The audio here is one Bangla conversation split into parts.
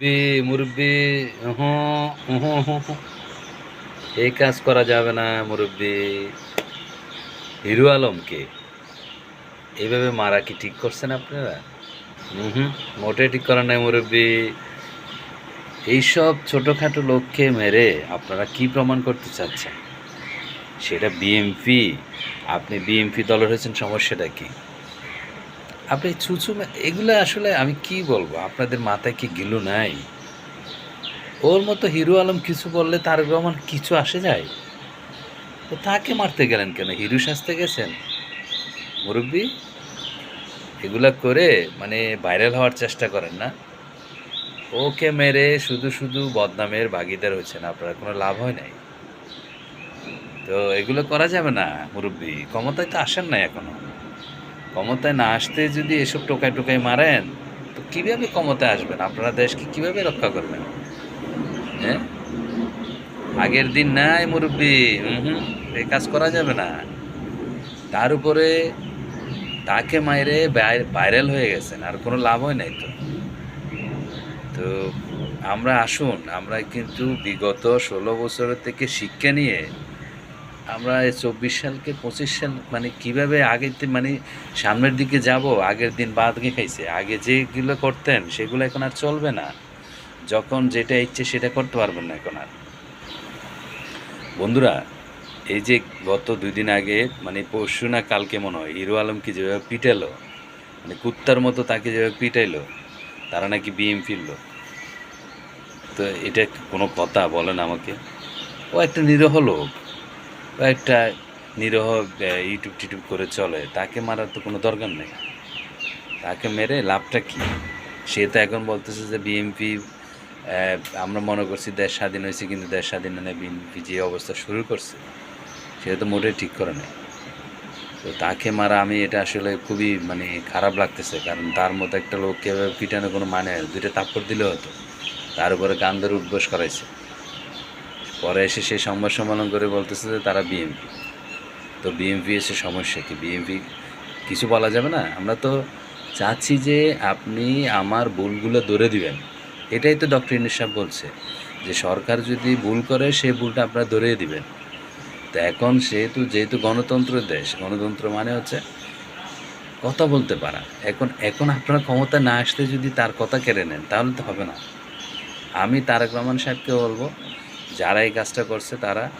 মুরব্বি। এই কাজ করা যাবে না, মুরব্বি। হিরু আলমকে এইভাবে মারা কি ঠিক করছেন আপনারা? হুম মোটে ঠিক করা নাই, মুরব্বি। এইসব ছোটোখাটো লোককে মেরে আপনারা কি প্রমাণ করতে চাচ্ছেন? সেটা বিএমপি। আপনি বিএমপি দলের হয়েছেন, সমস্যাটা কি? আপনি চুচু এগুলো আসলে আমি কি বলব? আপনাদের মাথায় কি গিলু নাই? ওর মতো হিরো আলম কিছু বললে তার রহমান কিছু আসে যায়? তো তাকে মারতে গেলেন কেন? হিরো সাজতে গেছেন? মুরব্বী, এগুলা করে মানে ভাইরাল হওয়ার চেষ্টা করেন না? ওকে মেরে শুধু শুধু বদনামের ভাগিদার হয়েছেন, আপনার কোনো লাভ হয় নাই? তো এগুলো করা যাবে না, মুরব্বী। ক্ষমতায় তো আসেন না এখনও। ক্ষমতায় না আসতে যদি এসব টোকায় টোকায় মারেন, তো কীভাবে ক্ষমতায় আসবেন? আপনারা দেশকে কীভাবে রক্ষা করবেন? হ্যাঁ আগের দিন নাই মুরব্বী। হুম এই কাজ করা যাবে না। তার উপরে তাকে মাইরে ভাইরাল হয়ে গেছেন, আর কোনো লাভ হয় নাই তো। তো আমরা আসুন, আমরা কিন্তু বিগত ষোলো বছরের থেকে শিক্ষা নিয়ে আমরা এই চব্বিশ সালকে পঁচিশ সাল মানে কীভাবে আগের মানে সামনের দিকে যাব, আগের দিন বাদ গিয়ে খাইছে? আগে যেগুলো করতেন, সেগুলো এখন আর চলবে না। যখন যেটা ইচ্ছে সেটা করতে পারবেন না এখন আর। বন্ধুরা, এই যে গত দুই দিন আগে মানে পরশু না কালকে মনে হয়, হিরো আলমকে যেভাবে পিটালো মানে কুত্তার মতো তাকে যেভাবে পিটাইলো, তারা নাকি বিএমপির লোক তো এটা কোনো কথা বলেন আমাকে। ও একটা নিরহ লোক। একটা নিরহ ইউটিউব টিউটিউব করে চলে, তাকে মারার তো কোনো দরকার নেই। তাকে মেরে লাভটা কি? সে তো এখন বলতেছে যে বিএমপি আমরা মনে করছি দেশ স্বাধীন হয়েছে, কিন্তু দেশ স্বাধীন মানে বিএনপি যে অবস্থা শুরু করছে, সেটা তো মোটেই ঠিক করে নেই। তো তাকে মারা আমি এটা আসলে খুবই মানে খারাপ লাগতেছে, কারণ তার মতো একটা লোককে পিটানো কোনো মানে। দুইটা তাপ্পর দিলে হতো, তার উপরে কান ধরে উদ্বোস করাইছে। পরে এসে সেই সংবাদ সম্মেলন করে বলতেছে যে তারা বিএমপি তো বিএমপি এসে সমস্যা কি? বিএমপি কিছু বলা যাবে না? আমরা তো চাচ্ছি যে আপনি আমার ভুলগুলো ধরে দিবেন। এটাই তো ডক্টর ইনিস সাহেব বলছে যে সরকার যদি ভুল করে, সেই ভুলটা আপনারা ধরে দিবেন। তো এখন সেহেতু, যেহেতু গণতন্ত্র দেশ, গণতন্ত্র মানে হচ্ছে কথা বলতে পারা। এখন এখন আপনার ক্ষমতা না আসতে যদি তার কথা কেড়ে নেন, তাহলে তো হবে না। আমি তারেক রহমান সাহেবকে বলব যারা এই কাজটা করছে, তারা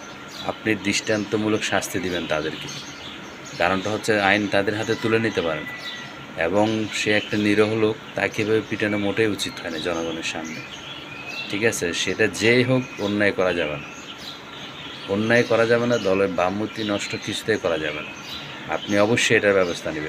আপনি দৃষ্টান্তমূলক শাস্তি দিবেন তাদেরকে। কারণটা হচ্ছে আইন তাদের হাতে তুলে নিতে পারে না। এবং সে একটা নিরহ লোক, তাকে এভাবে পিটানো মোটেই উচিত হয় না জনগণের সামনে। ঠিক আছে? সেটা যেই হোক, অন্যায় করা যাবে না। অন্যায় করা যাবে না, দলের বামমূর্তি নষ্ট কিছুতেই করা যাবে না। আপনি অবশ্যই এটার ব্যবস্থা নেবেন।